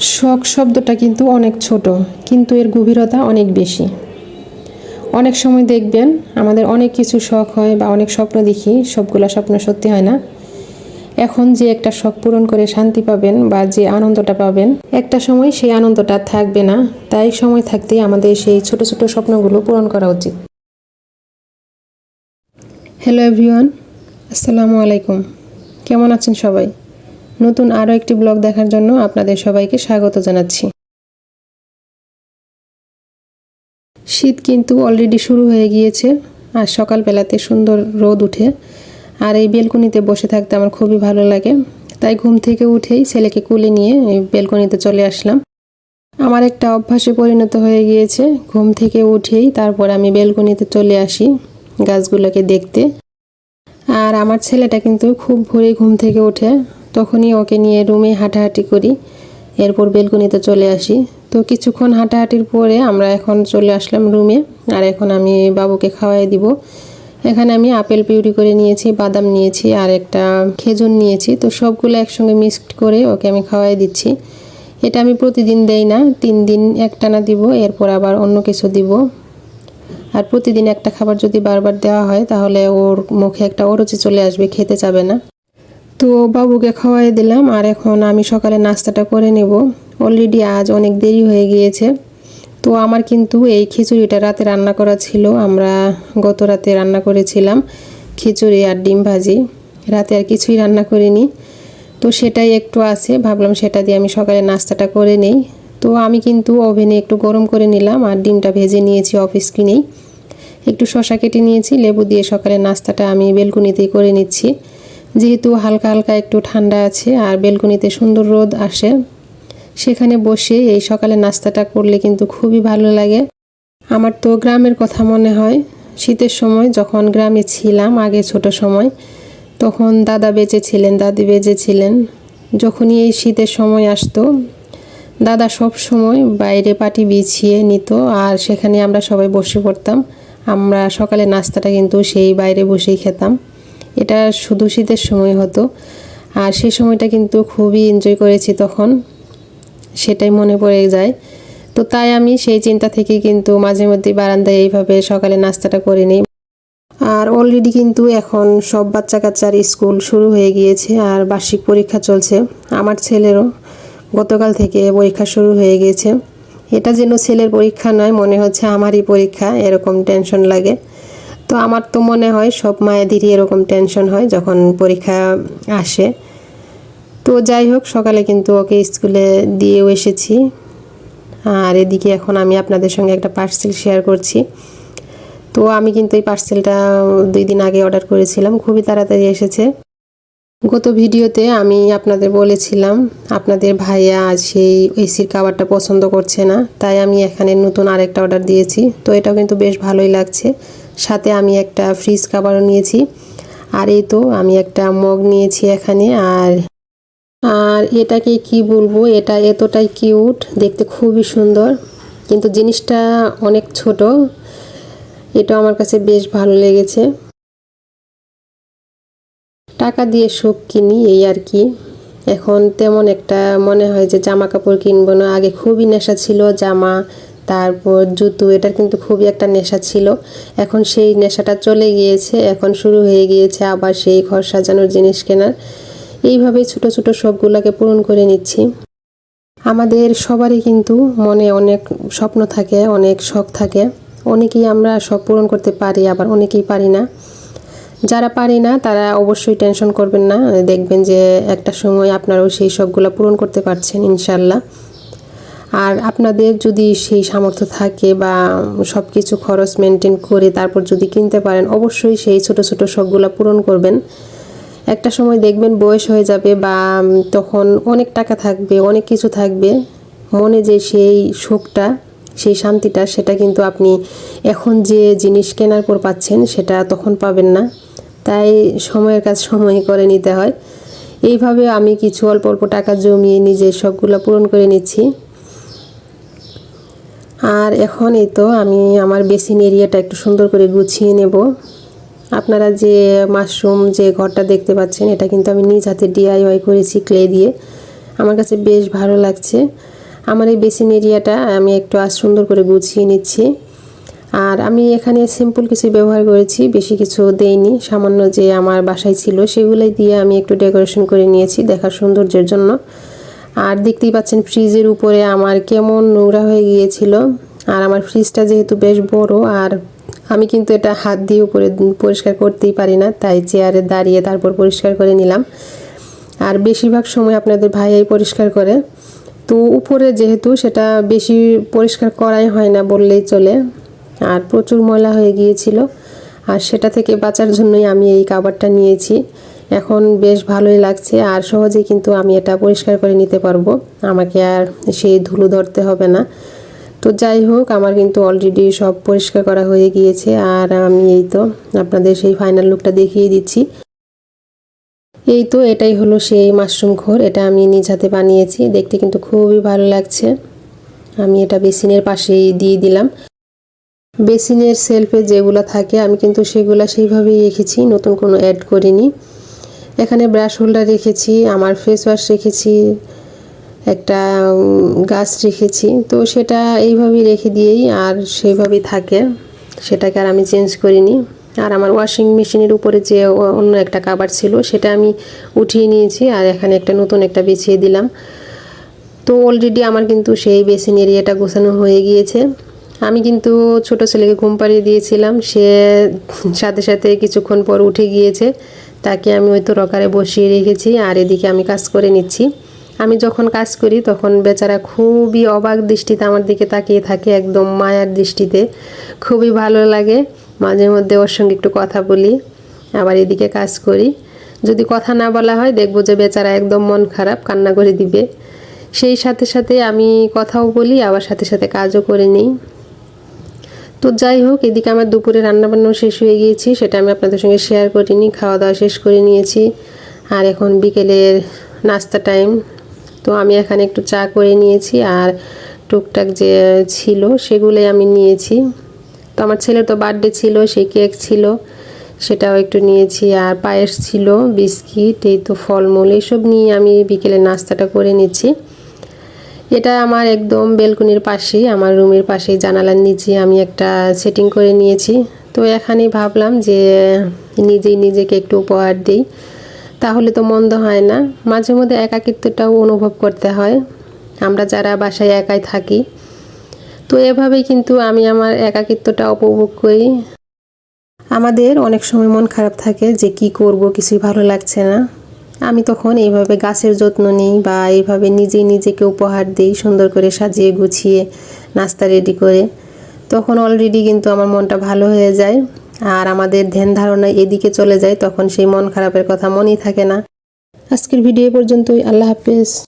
শখ শব্দটা কিন্তু অনেক ছোট, কিন্তু এর গভীরতা অনেক বেশি। অনেক সময় দেখবেন আমাদের অনেক কিছু শখ হয় বা অনেক স্বপ্ন দেখি, সবগুলো স্বপ্ন সত্যি হয় না। এখন যে একটা শখ পূরণ করে শান্তি পাবেন বা যে আনন্দটা পাবেন, একটা সময় সেই আনন্দটা থাকবে না। তাই সময় থাকতেই আমাদের সেই ছোট ছোট স্বপ্নগুলো পূরণ করা উচিত। হ্যালো এভরিওয়ান আসসালামু আলাইকুম। কেমন আছেন সবাই? নতুন আরও একটি ব্লগ দেখার জন্য আপনাদের সবাইকে স্বাগত জানাচ্ছি। শীত কিন্তু অলরেডি শুরু হয়ে গিয়েছে, আর সকালবেলাতে সুন্দর রোদ উঠে, আর এই বেলকনিতে বসে থাকতে আমার খুবই ভালো লাগে। তাই ঘুম থেকে উঠেই ছেলেকে কুলে নিয়ে এই বেলকনিতে চলে আসলাম। আমার একটা অভ্যাসে পরিণত হয়ে গিয়েছে, ঘুম থেকে উঠেই তারপর আমি বেলকনিতে চলে আসি গাছগুলোকে দেখতে। আর আমার ছেলেটা কিন্তু খুব ভোরে ঘুম থেকে ওঠে তখনই ওকে নিয়ে রুমে হাঁটাহাঁটি করি। এরপর বেলকনিতে চলে আসি। তো কিছুক্ষণ হাঁটাহাঁটির পরে আমরা এখন চলে আসলাম রুমে। আর এখন আমি বাবুকে খাওয়াই দিব। এখানে আমি আপেল পিউরি করে নিয়েছি, বাদাম নিয়েছি আর একটা খেজুর নিয়েছি। তো সবগুলো একসঙ্গে মিক্সড করে ওকে আমি খাওয়াই দিচ্ছি। এটা আমি প্রতিদিন দেই না, তিন দিন একটানা দিব, এরপর আবার অন্য কিছু দিব। আর প্রতিদিন একটা খাবার যদি বারবার দেওয়া হয়, তাহলে ওর মুখে একটা অরুচি চলে আসবে, খেতে চাবে না। তো বাবুকে খাওয়াই দিলাম আর এখন আমি সকালে নাস্তাটা করে নেব। অলরেডি আজ অনেক দেরি হয়ে গিয়েছে। তো আমার কিন্তু এই খিচুড়িটা রাতে রান্না করা ছিল। আমরা গত রাতে রান্না করেছিলাম খিচুড়ি আর ডিম ভাজি। রাতে আর কিছুই রান্না করিনি। তো সেটাই একটু আছে। ভাবলাম সেটা দিয়ে আমি সকালে নাস্তাটা করে নেই। তো আমি কিন্তু ওভেনে একটু গরম করে নিলাম আর ডিমটা ভেজে নিয়েছি অফিস কিনেই। একটু শশা কেটে নিয়েছি, লেবু দিয়ে সকালে নাস্তাটা আমি বেলকুনিতেই করে নিচ্ছি। যেহেতু হালকা হালকা একটু ঠান্ডা আছে আর বেলকুনিতে সুন্দর রোদ আসে, সেখানে বসে এই সকালে নাস্তাটা করলে কিন্তু খুবই ভালো লাগে। আমার তো গ্রামের কথা মনে হয়, শীতের সময় যখন গ্রামে ছিলাম, আগে ছোট সময়, তখন দাদা বেঁচে ছিলেন, দাদি বেঁচে ছিলেন। যখনই এই শীতের সময় আসতো, দাদা সব সময় বাইরে পাটি বিছিয়ে নিত আর সেখানে আমরা সবাই বসে পড়তাম। আমরা সকালে নাস্তাটা কিন্তু সেই বাইরে বসেই খেতাম। এটা শুধু শীতের সময় হতো। আর সেই সময়টা কিন্তু খুবই এনজয় করেছি তখন। সেটাই মনে পড়ে যায়। তো তাই আমি সেই চিন্তা থেকে কিন্তু মাঝে মধ্যে বারান্দায় এইভাবে সকালে নাস্তাটা করে নিই। আর অলরেডি কিন্তু এখন সব বাচ্চা কাচ্চার স্কুল শুরু হয়ে গিয়েছে আর বার্ষিক পরীক্ষা চলছে। আমার ছেলেরও গতকাল থেকে পরীক্ষা শুরু হয়ে গিয়েছে। এটা যেন ছেলের পরীক্ষা নয়, মনে হচ্ছে আমারই পরীক্ষা, এরকম টেনশন লাগে। তো আমার তো মনে হয় সব মায়েদেরই এরকম টেনশন হয় যখন পরীক্ষা আসে। তো যাই হোক, সকালে কিন্তু ওকে স্কুলে দিয়েও এসেছি। আর এদিকে এখন আমি আপনাদের সঙ্গে একটা পার্সেল শেয়ার করছি। তো আমি কিন্তু এই পার্সেলটা দুই দিন আগে অর্ডার করেছিলাম, খুবই তাড়াতাড়ি এসেছে। গত ভিডিওতে আমি আপনাদের বলেছিলাম, আপনাদের ভাইয়া আজ সেই এসির খাবারটা পছন্দ করছে না, তাই আমি এখানে নতুন আরেকটা অর্ডার দিয়েছি। তো এটাও কিন্তু বেশ ভালোই লাগছে। সাথে আমি একটা ফ্রিজ খাবারও নিয়েছি। আর এই তো আমি একটা মগ নিয়েছি এখানে। আর আর এটাকে কি বলব, এটা এতটাই কিউট, দেখতে খুবই সুন্দর। কিন্তু জিনিসটা অনেক ছোট এটা আমার কাছে বেশ ভালো লেগেছে। টাকা দিয়ে সুখ কিনি, এই আর কি। এখন তেমন একটা মনে হয় যে জামা কাপড় কিনবো না। আগে খুবই নেশা ছিল জামা, তারপর জুতো, এটার কিন্তু খুবই একটা নেশা ছিল। এখন সেই নেশাটা চলে গিয়েছে, এখন শুরু হয়ে গিয়েছে আবার সেই ঘর সাজানোর জিনিস কেনার। এইভাবেই ছোট ছোট শখগুলোকে পূরণ করে নিচ্ছি। আমাদের সবারই কিন্তু মনে অনেক স্বপ্ন থাকে, অনেক শখ থাকে। অনেকেই আমরা শখ পূরণ করতে পারি, আবার অনেকেই পারি না। যারা পারি না, তারা অবশ্যই টেনশন করবেন না। দেখবেন যে একটা সময় আপনারাও সেই শখগুলো পূরণ করতে পারছেন ইনশাল্লাহ আর আপনাদের যদি সেই সামর্থ্য থাকে বা সব কিছু খরচ মেনটেন করে তারপর যদি কিনতে পারেন, অবশ্যই সেই ছোট ছোট শখগুলো পূরণ করবেন। একটা সময় দেখবেন বয়স হয়ে যাবে বা তখন অনেক টাকা থাকবে, অনেক কিছু থাকবে। মনে যে সেই সুখটা সেই শান্তিটা, সেটা কিন্তু আপনি এখন যে জিনিস কেনার পর পাচ্ছেন, সেটা তখন পাবেন না। তাই সময়ের কাজ সময় করে নিতে হয়। এইভাবে আমি কিছু অল্প অল্প টাকা জমিয়ে নিজের শখগুলো পূরণ করে নিচ্ছি। আর এখন এই তো আমি আমার বেসিন এরিয়াটা একটু সুন্দর করে গুছিয়ে নেব। আপনারা যে মাশরুম যে ঘরটা দেখতে পাচ্ছেন, এটা কিন্তু আমি নিজ হাতে ডিআইওয়াই করেছি ক্লে দিয়ে। আমার কাছে বেশ ভালো লাগছে। আমার এই বেসিন এরিয়াটা আমি একটু আজ সুন্দর করে গুছিয়ে নিচ্ছি। আর আমি এখানে সিম্পল কিছু ব্যবহার করেছি, বেশি কিছু দেইনি। সামান্য যে আমার বাসায় ছিল সেগুলোই দিয়ে আমি একটু ডেকোরেশন করে নিয়েছি দেখার সৌন্দর্যের জন্য। আর দেখতেই পাচ্ছেন ফ্রিজের উপরে আমার কেমন নোংরা হয়ে গিয়েছিল। আর আমার ফ্রিজটা যেহেতু বেশ বড়, আর আমি কিন্তু এটা হাত দিয়ে উপরে পরিষ্কার করতেই পারি না, তাই চেয়ারে দাঁড়িয়ে তারপর পরিষ্কার করে নিলাম। আর বেশিরভাগ সময় আপনাদের ভাইয়াই পরিষ্কার করে। তো উপরে যেহেতু সেটা বেশি পরিষ্কার করাই হয় না বললেই চলে। আর প্রচুর ময়লা হয়ে গিয়েছিল। আর সেটা থেকে বাঁচার জন্যই আমি এই কাবারটা নিয়েছি। এখন বেশ ভালোই লাগছে আর সহজেই কিন্তু আমি এটা পরিষ্কার করে নিতে পারব। আমাকে আর সেই ধুলো ধরতে হবে না। তো যাই হোক, আমার কিন্তু অলরেডি সব পরিষ্কার করা হয়ে গিয়েছে আর আমি এই তো আপনাদের সেই ফাইনাল লুকটা দেখিয়ে দিচ্ছি। এই তো এটাই হলো সেই মাশরুম ঘর, এটা আমি নিজ হাতে বানিয়েছি। দেখতে কিন্তু খুবই ভালো লাগছে। আমি এটা বেসিনের পাশেই দিয়ে দিলাম। বেসিনের সেলফে যেগুলো থাকে, আমি কিন্তু সেগুলো সেইভাবেই রেখেছি, নতুন কোনো অ্যাড করিনি। এখানে ব্রাশ হোল্ডার রেখেছি, আমার ফেস ওয়াশ রেখেছি, একটা গাছ রেখেছি। তো সেটা এইভাবেই রেখে দিয়েই আর সেইভাবেই থাকে, সেটাকে আর আমি চেঞ্জ করিনি। আর আমার ওয়াশিং মেশিনের উপরে যে অন্য একটা কাবার ছিল, সেটা আমি উঠিয়ে নিয়েছি আর এখানে একটা নতুন একটা বিছিয়ে দিলাম। তো অলরেডি আমার কিন্তু সেই বেসিন এরিয়াটা গোছানো হয়ে গিয়েছে। আমি কিন্তু ছোট ছেলেকে ঘুম পাড়িয়ে দিয়েছিলাম। সে সাথে সাথে কিছুক্ষণ পর উঠে গিয়েছে। তাকে আমি ওই রকারে বসিয়ে রেখেছি আর এদিকে আমি কাজ করে নিচ্ছি। আমি যখন কাজ করি তখন বেচারা খুবই অবাক দৃষ্টিতে আমার দিকে তাকিয়ে থাকে, একদম মায়ার দৃষ্টিতে। খুবই ভালো লাগে। মাঝে মধ্যে ওর সঙ্গে একটু কথা বলি, আবার এদিকে কাজ করি। যদি কথা না বলা হয় দেখব যে বেচারা একদম মন খারাপ, কান্না করে দিবে। সেই সাথে সাথে আমি কথাও বলি, আবার সাথে সাথে কাজও করে নিই। তো যাই হোক, এদিকে আমার দুপুরে রান্নাবান্নাও শেষ হয়ে গিয়েছি, সেটা আমি আপনাদের সঙ্গে শেয়ার করিনি খাওয়া দাওয়া শেষ করে নিয়েছি। আর এখন বিকেলের নাস্তা টাইম তো আমি এখানে একটু চা করে নিয়েছি আর টুকটাক যে ছিল সেগুলোই আমি নিয়েছি। তো আমার ছেলে তো বার্থডে ছিল সেই কেক ছিল, সেটাও একটু নিয়েছি। আর পায়েস ছিল, বিস্কিট, এই তো ফলমূল, এইসব নিয়ে আমি বিকেলে নাস্তাটা করে নিচ্ছি। এটা আমার একদম বেলকনির পাশেই, আমার রুমের পাশেই, জানালার নিচে আমি একটা সেটিং করে নিয়েছি। তো এখানেই ভাবলাম যে নিজেই নিজেকে একটু উপহার দিই। তাহলে তো মন্দ হয় না। মাঝে মধ্যে একাকিত্বটাও অনুভব করতে হয়। আমরা যারা বাসায় একাই থাকি, তো এভাবেই কিন্তু আমি আমার একাকিত্বটা উপভোগ করি। আমাদের অনেক সময় মন খারাপ থাকে যে কি করব, কিছুই ভালো লাগছে না। আমি তখন এইভাবে গাছের যত্ন নিই বা এইভাবে নিজেই নিজেকে উপহার দিই সুন্দর করে সাজিয়ে গুছিয়ে, নাস্তা রেডি করে। তখন অলরেডি কিন্তু আমার মনটা ভালো হয়ে যায়। আর আমাদের ধ্যান ধারণা এদিকে চলে যায়, তখন সেই মন খারাপের কথা মনেই থাকে না। আজকের ভিডিও পর্যন্তই। আল্লাহ হাফেজ।